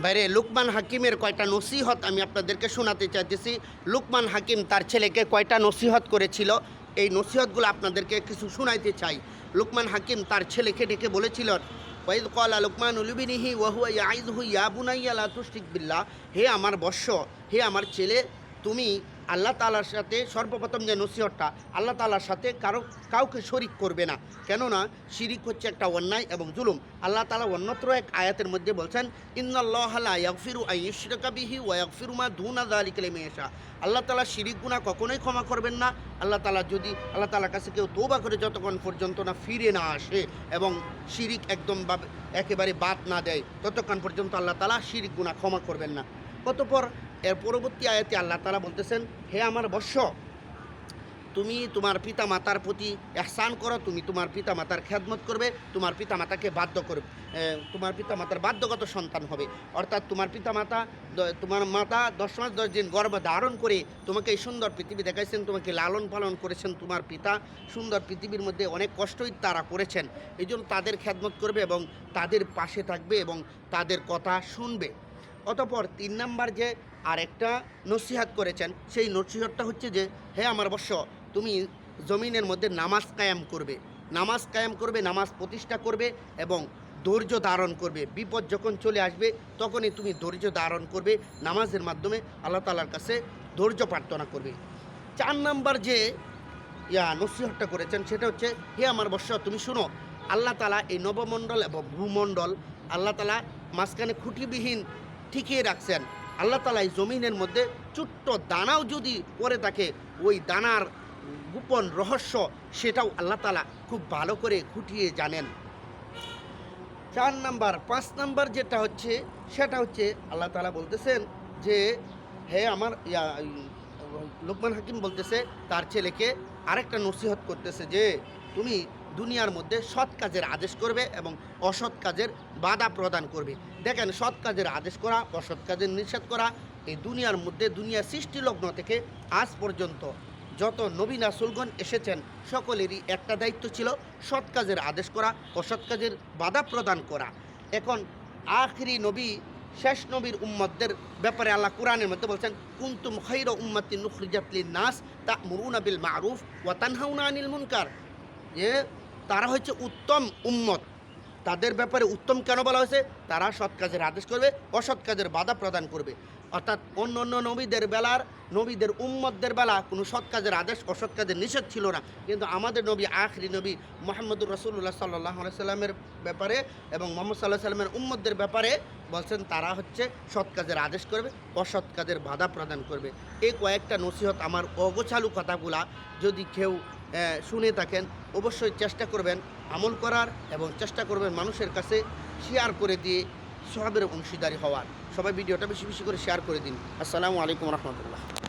বাইরে লুকমান হাকিমের কয়টা নসিহত আমি আপনাদেরকে শোনাতে চাইতেছি। লুকমান হাকিম তার ছেলেকে কয়টা নসিহত করেছিল? এই নসিহতগুলো আপনাদেরকে কিছু শোনাইতে চাই। লুকমান হাকিম তার ছেলেকে ডেকে বলেছিল, ওয়াইদ কলা লুকমান উলুবিনিহি ওয়াহুয়া ইয়াইদহু ইয়া বুনাইয়া লা বিল্লাহ। হে আমার বর্ষ হে আমার ছেলে, তুমি আল্লাহ তালার সাথে সর্বপ্রথম যে নসিহতটা, আল্লাহ তালার সাথে কারও, কাউকে শরিক করবে না। কেননা শিরিক হচ্ছে একটা অন্যায় এবং জুলুম। আল্লাহ তালা অন্যত্র এক আয়াতের মধ্যে বলছেন ইয়াশা। আল্লাহ তালা শিরিক গুনাহ কখনোই ক্ষমা করবেন না। আল্লাহ তালা যদি, আল্লাহ তালার কাছে কেউ তৌবা করে যতক্ষণ পর্যন্ত না ফিরে না আসে এবং শিরিক একদম একেবারে বাদ না দেয়, ততক্ষণ পর্যন্ত আল্লাহ তালা শিরিক গুনাহ ক্ষমা করবেন না। অতঃপর এর পরবর্তী আয়াতে আল্লাহ তালা বলতেছেন, হে আমার বর্ষ তুমি তোমার পিতা মাতার প্রতি এহসান করো, তুমি তোমার পিতা মাতার খেদমত করবে, তোমার পিতা মাতাকে বাধ্য করবে তোমার পিতা মাতার বাধ্যগত সন্তান হবে। অর্থাৎ তোমার পিতা মাতা তোমার মাতা দশ মাস দশ দিন গর্ভ ধারণ করে তোমাকে এই সুন্দর পৃথিবী দেখাইছেন, তোমাকে লালন পালন করেছেন, তোমার পিতা সুন্দর পৃথিবীর মধ্যে অনেক কষ্টই তারা করেছেন। এই জন্য তাদের খেদমত করবে এবং তাদের পাশে থাকবে এবং তাদের কথা শুনবে। অতপর তিন নাম্বার যে আরেকটা নসিহাত করেছেন, সেই নসিহতটা হচ্ছে যে, হে আমার বর্ষ তুমি জমিনের মধ্যে নামাজ কায়াম করবে। নামাজ কায়াম করবে, নামাজ প্রতিষ্ঠা করবে এবং ধৈর্য ধারণ করবে। বিপদ যখন চলে আসবে, তখনই তুমি ধৈর্য ধারণ করবে। নামাজের মাধ্যমে আল্লাহ তালার কাছে ধৈর্য প্রার্থনা করবে। চার নাম্বার যে, ইয়া নসিহতটা করেছেন, সেটা হচ্ছে, হে আমার বর্ষ তুমি শুনো, আল্লাহ তালা এই নবমণ্ডল এবং ভূমণ্ডল, আল্লাহ তালা মাঝখানে খুঁটিবিহীন ঠিকিয়ে রাখছেন। আল্লাহ তালা এই জমিনের মধ্যে ছোট্ট দানাও যদি পড়ে থাকে, ওই দানার গোপন রহস্য সেটাও আল্লাহ তালা খুব ভালো করে খুঁটিয়ে জানেন। চার নাম্বার, পাঁচ নাম্বার যেটা হচ্ছে, সেটা হচ্ছে আল্লাহ তালা বলতেছেন যে, হে আমার লোকমান হাকিম বলতেছে, তার ছেলেকে আরেকটা নসিহত করতেছে যে, তুমি দুনিয়ার মধ্যে সৎ কাজের আদেশ করবে এবং অসৎ কাজের বাধা প্রদান করবে। দেখেন, সৎ কাজের আদেশ করা, অসৎ কাজের নিষেধ করা, এই দুনিয়ার মধ্যে দুনিয়া সৃষ্টি লগ্ন থেকে আজ পর্যন্ত যত নবী রাসুলগণ এসেছেন, সকলেরই একটা দায়িত্ব ছিল সৎ কাজের আদেশ করা, অসৎ কাজের বাধা প্রদান করা। এখন আখরি নবী, শেষ নবীর উম্মতদের ব্যাপারে আল্লাহ কোরআনের মধ্যে বলছেন, কুন্তুম খৈর উম্মতি নুখরিজাতলিন নাস তা মুরুনা বিল মারুফ ওয়া তানহাউনা আনিল মুনকার। যে তারা হচ্ছে উত্তম উম্মত। তাদের ব্যাপারে উত্তম কেন বলা হয়েছে? তারা সৎ কাজের আদেশ করবে, অসৎ কাজের বাধা প্রদান করবে। অর্থাৎ অন্য অন্য নবীদের বেলার, নবীদের উম্মতদের বেলা কোনো সৎ কাজের আদেশ, অসৎ কাজের নিষেধ ছিল না। কিন্তু আমাদের নবী, আখরি নবী মোহাম্মদুর রসুল্লাহ সাল্লাহ সাল্লামের ব্যাপারে এবং মোহাম্মদ সাল্লাহ সাল্লামের উম্মতদের ব্যাপারে বলছেন, তারা হচ্ছে সৎ কাজের আদেশ করবে, অসৎ কাজের বাধা প্রদান করবে। এই কয়েকটা নসিহত আমার অগোছালু কথাগুলা যদি কেউ শুনে থাকেন, অবশ্যই চেষ্টা করবেন আমল করার এবং চেষ্টা করবেন মানুষের কাছে শেয়ার করে দিয়ে সবের অংশীদারি হওয়ার। সবাই ভিডিওটা বেশি বেশি করে শেয়ার করে দিন। আসসালামু আলাইকুম রহমতুল্লাহ।